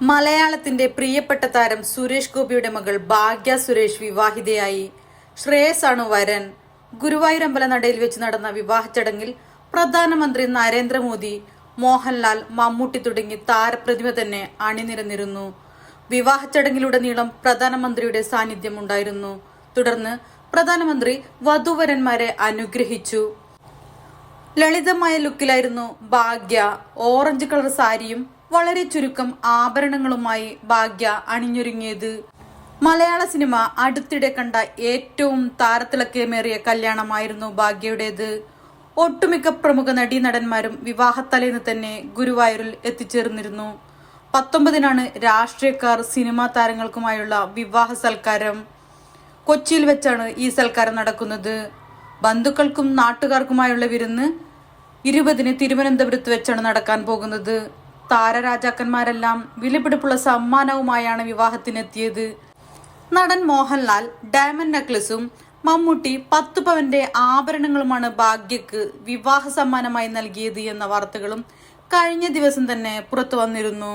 മലയാളത്തിന്റെ പ്രിയപ്പെട്ട താരം സുരേഷ് ഗോപിയുടെ മകൾ ഭാഗ്യ സുരേഷ് വിവാഹിതയായി. ശ്രേയസ് ആണ് വരൻ. ഗുരുവായൂർ അമ്പലനടയിൽ വെച്ച് നടന്ന വിവാഹ ചടങ്ങിൽ പ്രധാനമന്ത്രി നരേന്ദ്രമോദി മോഹൻലാൽ മമ്മൂട്ടി തുടങ്ങി താരപ്രതിമ തന്നെ അണിനിരന്നിരുന്നു. വിവാഹ ചടങ്ങിലുടനീളം പ്രധാനമന്ത്രിയുടെ സാന്നിധ്യം ഉണ്ടായിരുന്നു. തുടർന്ന് പ്രധാനമന്ത്രി വധുവരന്മാരെ അനുഗ്രഹിച്ചു. ലളിതമായ ലുക്കിലായിരുന്നു ഭാഗ്യ. ഓറഞ്ച് കളർ സാരിയും വളരെ ചുരുക്കം ആഭരണങ്ങളുമായി ഭാഗ്യ അണിഞ്ഞൊരുങ്ങിയത്. മലയാള സിനിമ അടുത്തിടെ കണ്ട ഏറ്റവും താരത്തിളക്കമേറിയ കല്യാണമായിരുന്നു ഭാഗ്യയുടേത്. ഒട്ടുമിക്ക പ്രമുഖ നടീനടന്മാരും വിവാഹത്തലേന്ന് തന്നെ ഗുരുവായൂരിൽ എത്തിച്ചേർന്നിരുന്നു. പത്തൊമ്പതിനാണ് രാഷ്ട്രീയക്കാർ സിനിമാ താരങ്ങൾക്കുമായുള്ള വിവാഹ സൽക്കാരം. കൊച്ചിയിൽ വെച്ചാണ് ഈ സൽക്കാരം നടക്കുന്നത്. ബന്ധുക്കൾക്കും നാട്ടുകാർക്കുമായുള്ള വിരുന്ന് ഇരുപതിന് തിരുവനന്തപുരത്ത് വെച്ചാണ് നടക്കാൻ പോകുന്നത്. താരരാജാക്കന്മാരെല്ലാം വിലപിടിപ്പുള്ള സമ്മാനവുമായാണ് വിവാഹത്തിനെത്തിയത്. നടൻ മോഹൻലാൽ ഡയമണ്ട് നെക്ലസും മമ്മൂട്ടി പത്ത് പവന്റെ ആഭരണങ്ങളുമാണ് ഭാഗ്യക്ക് വിവാഹ സമ്മാനമായി നൽകിയത് എന്ന വാർത്തകളും കഴിഞ്ഞ ദിവസം തന്നെ പുറത്തു വന്നിരുന്നു